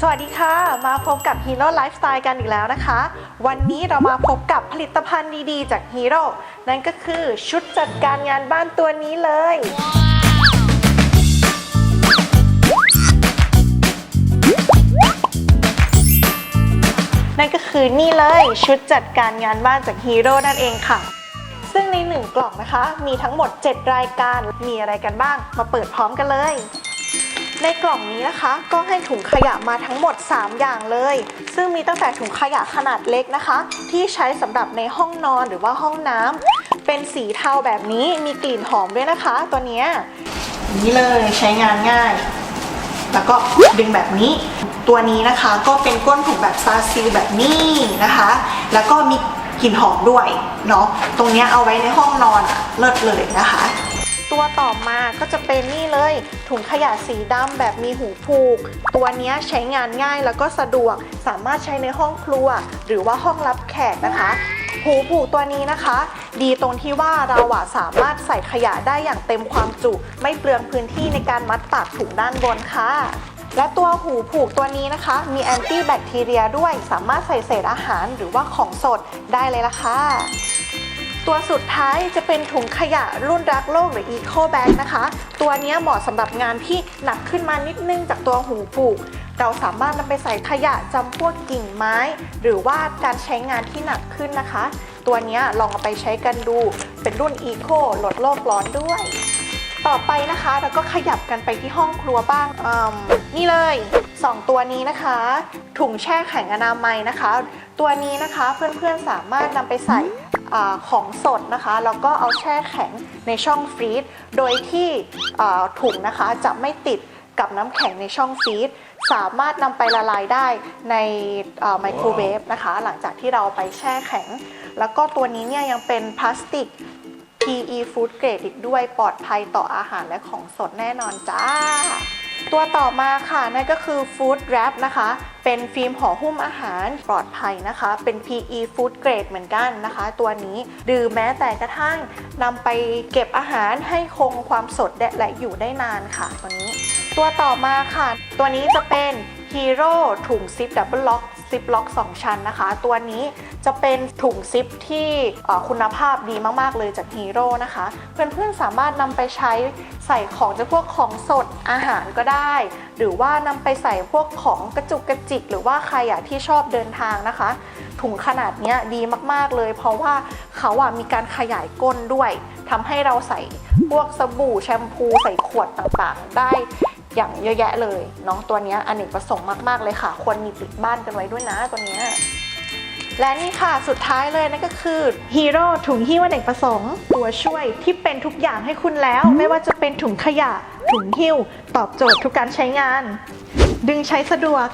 สวัสดีค่ะ มาพบกับ Hero Lifestyle กันอีกแล้วนะคะ วันนี้เรามาพบกับผลิตภัณฑ์ดีๆ จาก Hero นั่นก็คือชุดจัดการงานบ้านตัวนี้เลย นั่นก็คือนี่เลยชุดจัดการงานบ้านจาก Hero นั่นเองค่ะ ซึ่งในหนึ่งกล่องนะคะ มีทั้งหมด 7 รายการมีอะไรกันบ้าง มาเปิดพร้อมกันเลย ในกล่องนี้นะคะ ก็ให้ถุงขยะมาทั้งหมด 3 อย่างเลย ซึ่งมีตั้งแต่ถุงขยะขนาดเล็กนะคะ ที่ใช้สำหรับในห้องนอนหรือว่าห้องน้ำเป็นสีเทาแบบนี้มีกลิ่นหอมด้วยนะคะ ตัวนี้นี่เลยใช้งานง่าย แล้วก็ดึงแบบนี้ ตัวนี้นะคะก็เป็นก้นถุงแบบซาซิลแบบนี้นะคะ แล้วก็มีกลิ่นหอมด้วยเนาะตรงนี้เอาไว้ในห้องนอนอะเลิศเลยนะคะ ต่อมาก็จะเป็นนี่เลย ถุงขยะสีดำแบบมีหูผูก ตัวนี้ใช้งานง่ายแล้วก็สะดวก สามารถใช้ในห้องครัว หรือว่าห้องรับแขกนะคะ หูผูกตัวนี้นะคะ ดีตรงที่ว่าเราอะสามารถใส่ขยะได้อย่างเต็มความจุ ไม่เปลืองพื้นที่ในการมัดปากถุงด้านบนค่ะและตัวหูผูกตัวนี้นะคะ มีแอนตี้แบคทีเรียด้วย สามารถใส่เศษอาหารหรือว่าของสดได้เลยละค่ะ ตัวสุดท้ายจะเป็นถุงขยะรุ่นรักโลกหรือ Eco Bag นะคะ ตัวนี้เหมาะสำหรับงานที่หนักขึ้นมานิดนึงจากตัวหูผูก เราสามารถนำไปใส่ขยะจำพวกกิ่งไม้ หรือว่าการใช้งานที่หนักขึ้นนะคะ ตัวนี้ลองเอาไปใช้กันดู เป็นรุ่น Eco ลดโลกร้อนด้วย ต่อไปนะคะเราก็ขยับกันไปที่ห้องครัวบ้างนี่เลย 2 ตัวนี้นะคะ ถุงแช่แข็งอนามัยนะคะ ตัวนี้นะคะเพื่อนๆสามารถนำไปใส่ อของสดนะคะ แล้วก็เอาแช่แข็งในช่องฟรีซโดยที่ถุงนะคะจะไม่ติดกับน้ำแข็งในช่องฟรีซสามารถนำไปละลายได้ในไมโครเวฟนะคะ หลังจากที่เราเอาไปแช่แข็ง แล้วก็ตัวนี้เนี่ยยังเป็นพลาสติก PE Food Grade อีกด้วยปลอดภัยต่ออาหารและของสดแน่นอนจ้า ตัวต่อมาค่ะนั่นก็คือ Food Wrap นะคะ เป็นฟิล์มห่อหุ้มอาหารปลอดภัยนะคะ เป็น PE Food Grade เหมือนกันนะคะ ตัวนี้ดื่มแม้แต่กระทั่งนำไปเก็บอาหารให้คงความสดและอยู่ได้นานค่ะ ตัวนี้ ตัวต่อมาค่ะ ตัวนี้จะเป็น Hero ถุงซิปดับเบิลล็อกซิปล็อก2 ชั้นนะคะ ตัวนี้จะเป็นถุงซิปที่คุณภาพดีมาก ๆ เลยจาก Hero นะคะ เพื่อน ๆ สามารถนำไปใช้ใส่ของจะพวกของสดอาหารก็ได้ หรือว่านำไปใส่พวกของกระจุกกระจิก หรือว่าใครอะที่ชอบเดินทางนะคะ ถุงขนาดนี้ดีมากๆเลย เพราะว่าเขาอะมีการขยายก้นด้วยทำให้เราใส่พวกสบู่แชมพูใส่ขวดต่างๆ ได้ อย่างเยอะแยะเลยเนาะตัวนี้อเนกประสงค์มาก ๆ เลยค่ะ ควรมีติดบ้านกันไว้ด้วยนะตัวนี้และนี่ค่ะสุดท้ายเลยนั่นก็คือฮีโร่ถุงหิ้วอเนกประสงค์ ตัวช่วยที่เป็นทุกอย่างให้คุณแล้ว ไม่ว่าจะเป็นถุงขยะ ถุงหิ้ว ตอบโจทย์ทุกการใช้งาน ดึงใช้สะดวก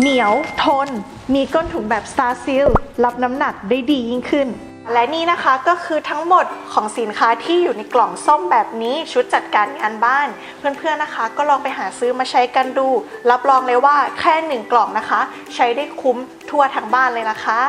เหนียวทน มีก้นถุงแบบ Star Seal รับน้ำหนักได้ดียิ่งขึ้น และนี่นะคะก็คือทั้งหมดของสินค้าที่อยู่ในกล่องส้มแบบนี้ชุดจัดการงานบ้าน เพื่อนๆนะคะ ก็ลองไปหาซื้อมาใช้กันดู รับรองเลยว่าแค่หนึ่งกล่องนะคะ ใช้ได้คุ้มทั่วทั้งบ้านเลยนะคะ